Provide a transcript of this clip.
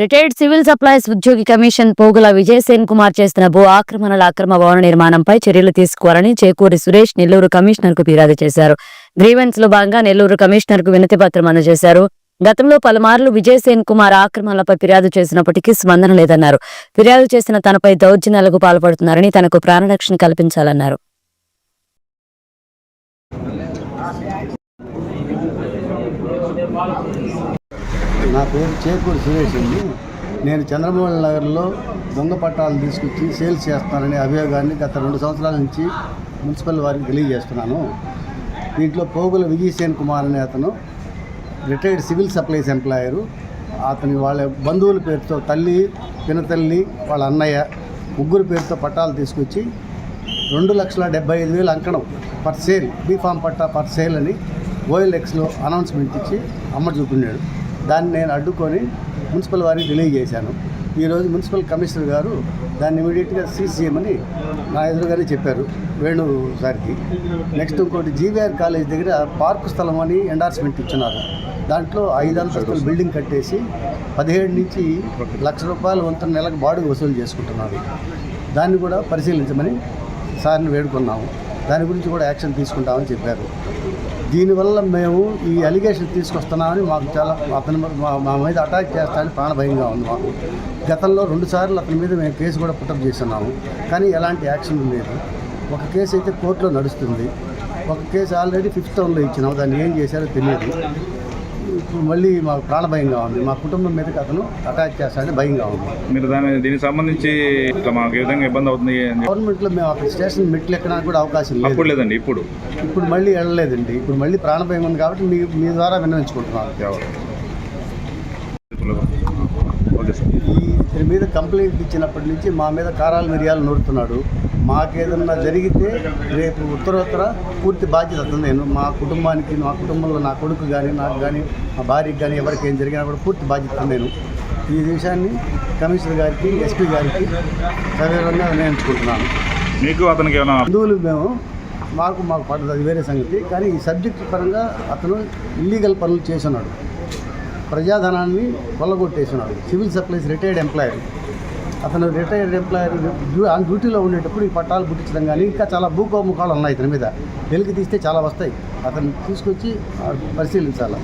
Retired civil supplies ఉద్యోగి commission Pogula Vijayasen Kumar చేస్తున్న భూ ఆక్రమణల అక్రమ భవన నిర్మాణంపై చర్యలు తీసుకోవాలని చేకూరి సురేష్ నెల్లూరు కమిషనర్కు ఫిర్యాదు చేశారు. గ్రీవెన్స్లో భాగంగా నెల్లూరు కమిషనర్కు వినతి పత్రం అందజేశారు. గతంలో పలుమార్లు విజయసేన్ కుమార్ ఆక్రమణలపై ఫిర్యాదు చేసినప్పటికీ స్పందన లేదన్నారు. ఫిర్యాదు చేసిన తనపై దౌర్జన్యాలకు పాల్పడుతున్నారని తనకు ప్రాణరక్షణ కల్పించాలన్నారు. నా పేరు చేకూరు సురేష్ అండి. నేను చంద్రమోహన్ నగర్లో దొంగ పట్టాలు తీసుకొచ్చి సేల్స్ చేస్తాననే అభియోగాన్ని గత రెండు సంవత్సరాల నుంచి మున్సిపల్ వారికి తెలియజేస్తున్నాను. దీంట్లో పోగుల విజయసేన్ కుమార్ అనే అతను రిటైర్డ్ సివిల్ సప్లైస్ ఎంప్లాయరు. అతని వాళ్ళ బంధువుల పేరుతో తల్లి పినతల్లి వాళ్ళ అన్నయ్య ముగ్గురు పేరుతో పట్టాలు తీసుకొచ్చి రెండు లక్షల డెబ్బై ఐదు వేలు అంకణం పర్ సేల్ బీఫామ్ పట్టా పర్ సేల్ అని ఓఎల్ఎక్స్లో అనౌన్స్మెంట్ ఇచ్చి అమ్మ చూపిండాడు దాన్ని నేను అడ్డుకొని మున్సిపల్ వారికి తెలియజేశాను ఈరోజు మున్సిపల్ కమిషనర్ గారు దాన్ని ఇమీడియట్గా సీజ్ చేయమని నా ఎదురుగానే చెప్పారు వేణు సార్కి. నెక్స్ట్ ఇంకోటి జీవీఆర్ కాలేజ్ దగ్గర పార్కు స్థలం అని ఎండార్స్మెంట్ ఇచ్చినారు దాంట్లో ఐదు అంతస్తుల బిల్డింగ్ కట్టేసి పదిహేడు నుంచి లక్ష రూపాయలు వంతు నెలకు బాడుగ వసూలు చేసుకుంటున్నారు. దాన్ని కూడా పరిశీలించమని సార్ని వేడుకున్నాము. దాని గురించి కూడా యాక్షన్ తీసుకుంటామని చెప్పారు. దీనివల్ల మేము ఈ అలిగేషన్ తీసుకొస్తున్నామని మాకు చాలా అతని మా మా మీద అటాక్ చేస్తామని ప్రాణభయంగా ఉంది మాకు. గతంలో రెండు సార్లు అతని మీద మేము కేసు కూడా పుట్టప్ చేస్తున్నాము కానీ ఎలాంటి యాక్షన్ లేదు. ఒక కేసు అయితే కోర్టులో నడుస్తుంది. ఒక కేసు ఆల్రెడీ ఫిఫ్త్ టౌన్లో ఇచ్చినాము. దాన్ని ఏం చేశారో తెలియదు. ఇప్పుడు మళ్ళీ మాకు ప్రాణభయంగా ఉంది మా కుటుంబం మీదకి అతను అటాక్ చేస్తాడని భయంగా ఉంది మీరు దాని దీనికి సంబంధించి ఇట్లా మాకు ఏ విధంగా ఇబ్బంది అవుతుంది అని చెప్పి- గవర్నమెంట్లో మేము అక్కడ స్టేషన్ మెట్లు ఎక్కడానికి కూడా అవకాశం లేదు. అప్పుడు లేదండి ఇప్పుడు. ఇప్పుడు మళ్ళీ వెళ్ళలేదండి. ఇప్పుడు మళ్ళీ ప్రాణభయం ఉంది కాబట్టి మీ మీ ద్వారా విన్నవించుకుంటున్నాను ఎవరు? Okay sir. ఈ ఇతని మీద కంప్లైంట్ ఇచ్చినప్పటి నుంచి మా మీద కారాలు మిరియాలు నూరుతున్నాడు. మాకేదన్నా జరిగితే రేపు ఉత్తరోత్తర పూర్తి బాధ్యత నేను మా కుటుంబానికి మా కుటుంబంలో నా కొడుకు కానీ నాకు కానీ మా భార్యకి కానీ ఎవరికి ఏం జరిగినా కూడా పూర్తి బాధ్యత నేను. ఈ విషయాన్ని కమిషనర్ గారికి ఎస్పీ గారికి సవివరంగా నిర్ణయించుకుంటున్నాను మీకు అతనికి ఏమైనా బంధువులు మేము మాకు మాకు పడదు అది వేరే సంగతి. కానీ ఈ సబ్జెక్ట్ పరంగా అతను ఇల్లీగల్ పనులు చేస్తున్నాడు ప్రజాధనాన్ని కొల్లగొట్టేసినాడు సివిల్ సప్లైస్ రిటైర్డ్ ఎంప్లాయర్. అతను రిటైర్డ్ ఎంప్లాయర్ ఆ ఆన్ డ్యూటీలో ఉండేటప్పుడు ఈ పట్టాలు పుట్టించడం కానీ ఇంకా చాలా భూకోముఖాలు ఉన్నాయి ఇతని మీద. వెలికి తీస్తే చాలా వస్తాయి. అతను తీసుకొచ్చి పరిశీలించాలి.